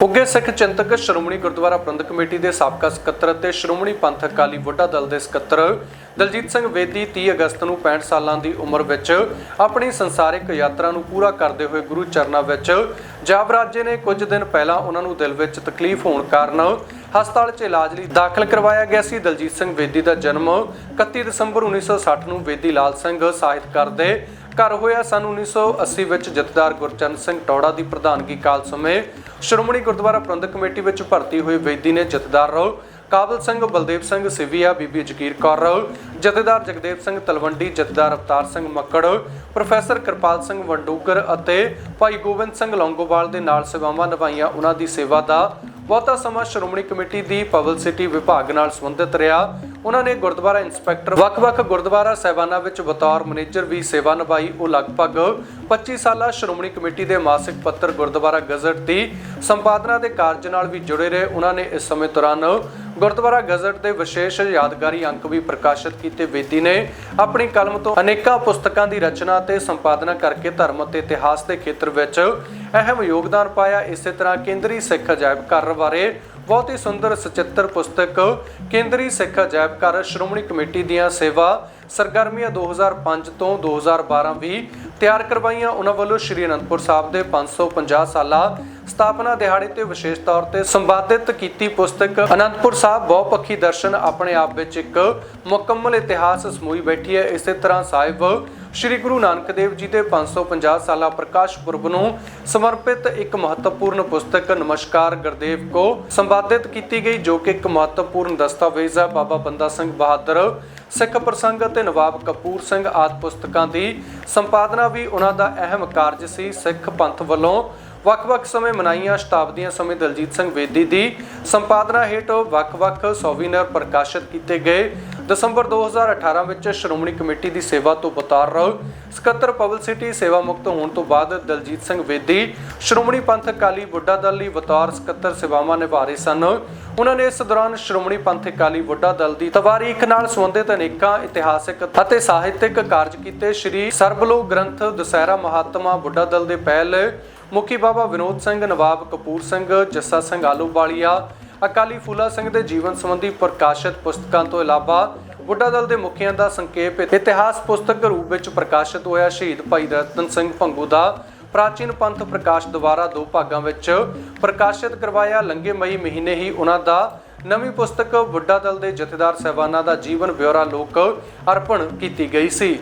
ਉੱਗੇ ਸਿੱਖ ਚਿੰਤਕ ਸ਼੍ਰੋਮਣੀ ਗੁਰਦੁਆਰਾ ਪ੍ਰਬੰਧਕ ਕਮੇਟੀ ਦੇ ਸਾਬਕਾ ਸਕੱਤਰ ਅਤੇ ਸ਼੍ਰੋਮਣੀ ਪੰਥ ਅਕਾਲੀ ਵੱਡਾ ਦਲ ਦੇ ਸਕੱਤਰ ਦਲਜੀਤ ਸਿੰਘ ਵੇਦੀ 30 ਅਗਸਤ ਨੂੰ 65 ਸਾਲਾਂ ਦੀ ਉਮਰ ਵਿੱਚ ਆਪਣੀ ਸੰਸਾਰਿਕ ਯਾਤਰਾ ਨੂੰ ਪੂਰਾ ਕਰਦੇ ਹੋਏ ਗੁਰੂ ਚਰਨਾਂ ਵਿੱਚ ਜਾਬਰਾਜੇ ਨੇ ਕੁਝ ਦਿਨ ਪਹਿਲਾਂ ਉਹਨਾਂ ਨੂੰ ਦਿਲ ਵਿੱਚ ਤਕਲੀਫ ਹੋਣ ਕਾਰਨ ਹਸਪਤਾਲ 'ਚ ਇਲਾਜ ਲਈ ਦਾਖਲ ਕਰਵਾਇਆ ਗਿਆ ਸੀ। ਦਲਜੀਤ ਸਿੰਘ ਵੇਦੀ ਦਾ ਜਨਮ 31 ਦਸੰਬਰ 1960 ਨੂੰ ਵੇਦੀ ਲਾਲ ਸਿੰਘ ਸਾਹਿਤਕਾਰ ਦੇ ਘਰ ਹੋਇਆ। ਸਨ 1980 ਵਿੱਚ ਜਥੇਦਾਰ ਗੁਰਚਰਨ ਸਿੰਘ ਟੌੜਾ ਦੀ ਪ੍ਰਧਾਨਗੀ ਕਾਲ ਸਮੇਂ ਸ਼੍ਰੋਮਣੀ ਗੁਰਦੁਆਰਾ ਪ੍ਰਬੰਧਕ ਕਮੇਟੀ ਵਿੱਚ ਭਰਤੀ ਹੋਏ ਵੇਦੀ ਨੇ ਜਥੇਦਾਰ ਕਾਬਲ ਸਿੰਘ ਬਲਦੇਵ ਸਿੰਘ ਸਿਵੀਆ, ਬੀਬੀ ਜਗੀਰ ਕੌਰ ਜਥੇਦਾਰ ਜਗਦੇਵ ਸਿੰਘ ਤਲਵੰਡੀ, ਜਥੇਦਾਰ ਅਵਤਾਰ ਸਿੰਘ ਮੱਕੜ ਪ੍ਰੋਫੈਸਰ ਕਿਰਪਾਲ ਸਿੰਘ ਵੰਡੂਕਰ ਅਤੇ ਭਾਈ ਗੋਬਿੰਦ ਸਿੰਘ ਲੌਂਗੋਵਾਲ ਦੇ ਨਾਲ ਸੇਵਾਵਾਂ ਨਿਭਾਈਆਂ। ਉਹਨਾਂ ਦੀ ਸੇਵਾ ਦਾ ਬਹੁਤਾ ਸਮਾਂ ਸ਼੍ਰੋਮਣੀ ਕਮੇਟੀ ਦੀ ਪਬਲਿਸਿਟੀ ਵਿਭਾਗ ਨਾਲ ਸੰਬੰਧਿਤ ਰਿਹਾ। ਉਹਨਾਂ ਨੇ ਗੁਰਦੁਆਰਾ ਇੰਸਪੈਕਟਰ ਵੱਖ-ਵੱਖ ਗੁਰਦੁਆਰਾ ਸਾਹਿਬਾਨਾਂ ਵਿੱਚ ਬਤੌਰ ਮੈਨੇਜਰ ਵੀ ਸੇਵਾ ਨਿਭਾਈ। ਉਹ ਲਗਭਗ 25 ਸਾਲਾ ਸ਼੍ਰੋਮਣੀ ਕਮੇਟੀ ਦੇ ਮਾਸਿਕ ਪੱਤਰ ਗੁਰਦੁਆਰਾ ਗਜ਼ਟ ਦੀ ਸੰਪਾਦਨਾ ਦੇ ਕਾਰਜ ਨਾਲ ਵੀ ਜੁੜੇ ਰਹੇ। ਉਹਨਾਂ ਨੇ ਇਸ ਸਮੇਂ ਦੌਰਾਨ ਗੁਰਦੁਆਰਾ ਗਜ਼ਟ ਦੇ ਵਿਸ਼ੇਸ਼ ਯਾਦਗਾਰੀ ਅੰਕ ਵੀ ਪ੍ਰਕਾਸ਼ਿਤ ਕੀਤੇ। ਵੇਦੀ ਨੇ ਆਪਣੀ ਕਲਮ ਤੋਂ ਅਨੇਕਾਂ ਪੁਸਤਕਾਂ ਦੀ ਰਚਨਾ ਤੇ ਸੰਪਾਦਨਾ ਕਰਕੇ ਧਰਮ ਅਤੇ ਇਤਿਹਾਸ ਦੇ ਖੇਤਰ ਵਿੱਚ ਅਹਿਮ ਯੋਗਦਾਨ ਪਾਇਆ। ਇਸੇ ਤਰ੍ਹਾਂ ਕੇਂਦਰੀ ਸਿੱਖ ਅਜਾਇਬ ਘਰ ਬਾਰੇ ਬਹੁਤ ਹੀ ਸੁੰਦਰ ਸਚਿੱਤਰ ਪੁਸਤਕ ਕੇਂਦਰੀ ਸਿੱਖ ਅਜਾਇਬ ਘਰ ਸ਼੍ਰੋਮਣੀ ਕਮੇਟੀ ਦੀਆਂ ਸੇਵਾ ਸਰਗਰਮੀਆਂ 2005 ਤੋਂ 2012 ਵੀ ਤਿਆਰ ਕਰਵਾਈਆਂ। ਉਹਨਾਂ ਵੱਲੋਂ ਸ਼੍ਰੀ ਅਨੰਦਪੁਰ ਸਾਹਿਬ ਦੇ 550 ਸਾਲਾ ਸਥਾਪਨਾ ਦਿਹਾੜੇ ਤੇ ਵਿਸ਼ੇਸ਼ ਤੌਰ ਤੇ ਸੰਪਾਦਿਤ ਕੀਤੀ ਪੁਸਤਕ ਅਨੰਦਪੁਰ ਸਾਹਿਬ ਬਹੁਪੱਖੀ ਦਰਸ਼ਨ ਆਪਣੇ ਆਪ ਵਿੱਚ ਇੱਕ ਮੁਕੰਮਲ ਇਤਿਹਾਸ ਸਮੂਹੀ ਬੈਠੀ ਹੈ। ਇਸੇ ਤਰ੍ਹਾਂ ਸਾਹਿਬ ਸ਼੍ਰੀ ਗੁਰੂ ਨਾਨਕ ਦੇਵ ਜੀ ਦੇ 550 ਸਾਲਾ ਪ੍ਰਕਾਸ਼ ਪੁਰਬ ਨੂੰ ਸਮਰਪਿਤ ਇੱਕ ਮਹੱਤਵਪੂਰਨ ਪੁਸਤਕ ਨਮਸਕਾਰ ਗੁਰਦੇਵ ਕੋ ਸੰਪਾਦਿਤ ਕੀਤੀ ਗਈ, ਜੋ ਕਿ ਇੱਕ ਮਹੱਤਵਪੂਰਨ ਦਸਤਾਵੇਜ਼ ਹੈ। ਬਾਬਾ ਬੰਦਾ ਸਿੰਘ ਬਹਾਦਰ, ਸਿੱਖ ਪ੍ਰਸੰਗ ਅਤੇ ਨਵਾਬ ਕਪੂਰ ਸਿੰਘ ਆਦਿ ਪੁਸਤਕਾਂ ਦੀ ਸੰਪਾਦਨਾ ਵੀ ਉਹਨਾਂ ਦਾ ਅਹਿਮ ਕਾਰਜ ਸੀ। ਸਿੱਖ ਪੰਥ ਵੱਲੋਂ ਵੱਖ-ਵੱਖ ਸਮੇਂ ਮਨਾਈਆਂ ਸ਼ਤਾਬਦੀਆਂ ਸਮੇਂ ਦਲਜੀਤ ਸਿੰਘ ਵੇਦੀ ਦੀ ਸੰਪਾਦਨਾ ਹੇਠ ਵੱਖ-ਵੱਖ ਸੋਵੀਨਰ ਪ੍ਰਕਾਸ਼ਿਤ ਕੀਤੇ ਗਏ। ਦਸੰਬਰ 2018 ਵਿੱਚ ਸ਼੍ਰੋਮਣੀ ਕਮੇਟੀ ਦੀ ਸੇਵਾ ਤੋਂ ਬਤੌਰ ਸਕੱਤਰ ਪਬਲਿਸਿਟੀ ਸੇਵਾ ਮੁਕਤ ਹੋਣ ਤੋਂ ਬਾਅਦ ਦਲਜੀਤ ਸਿੰਘ ਵੇਦੀ ਸ਼੍ਰੋਮਣੀ ਪੰਥ ਅਕਾਲੀ ਬੁੱਢਾ ਦਲ ਲਈ ਬਤੌਰ ਸਕੱਤਰ ਸੇਵਾਵਾਂ ਨਿਭਾ ਰਹੇ ਸਨ। ਉਹਨਾਂ ਨੇ ਇਸ ਦੌਰਾਨ ਸ਼੍ਰੋਮਣੀ ਪੰਥ ਅਕਾਲੀ ਬੁੱਢਾ ਦਲ ਦੀ ਤਵਾਰੀਖ ਨਾਲ ਸੰਬੰਧਿਤ ਅਨੇਕਾਂ ਇਤਿਹਾਸਿਕ ਅਤੇ ਸਾਹਿਤਿਕ ਕਾਰਜ ਕੀਤੇ। ਸ਼੍ਰੀ ਸਰਬਲੋ ਗ੍ਰੰਥ ਦਸਹਿਰਾ ਮਹਾਤਮਾ ਬੁੱਢਾ ਦਲ ਦੇ ਪਹਿਲ ਮੁਖੀ ਬਾਬਾ ਵਿਨੋਦ ਸਿੰਘ, ਨਵਾਬ ਕਪੂਰ ਸਿੰਘ, ਜੱਸਾ ਸਿੰਘ ਆਲੂਵਾਲੀਆ ਅਕਾਲੀ ਫੂਲਾ ਸਿੰਘ ਦੇ ਜੀਵਨ ਸੰਬੰਧੀ ਪ੍ਰਕਾਸ਼ਿਤ ਪੁਸਤਕਾਂ ਤੋਂ ਇਲਾਵਾ ਬੁੱਢਾ ਦਲ ਦੇ ਮੁਖੀਆਂ ਦਾ ਸੰਖੇਪ ਇਤਿਹਾਸ ਪੁਸਤਕ ਰੂਪ ਵਿੱਚ ਪ੍ਰਕਾਸ਼ਿਤ ਹੋਇਆ। ਸ਼ਹੀਦ ਭਾਈ ਰਤਨ ਸਿੰਘ ਭੰਗੂ ਦਾ ਪ੍ਰਾਚੀਨ ਪੰਥ ਪ੍ਰਕਾਸ਼ ਦੁਆਰਾ ਦੋ ਭਾਗਾਂ ਵਿੱਚ ਪ੍ਰਕਾਸ਼ਿਤ ਕਰਵਾਇਆ। ਲੰਗੇ ਮਈ ਮਹੀਨੇ ਹੀ ਉਹਨਾਂ ਦਾ ਨਵੀਂ ਪੁਸਤਕ ਬੁੱਢਾ ਦਲ ਦੇ ਜਥੇਦਾਰ ਸਹਿਬਾਨਾਂ ਦਾ ਜੀਵਨ ਬਿਉਰਾ ਲੋਕ ਅਰਪਣ ਕੀਤੀ ਗਈ ਸੀ।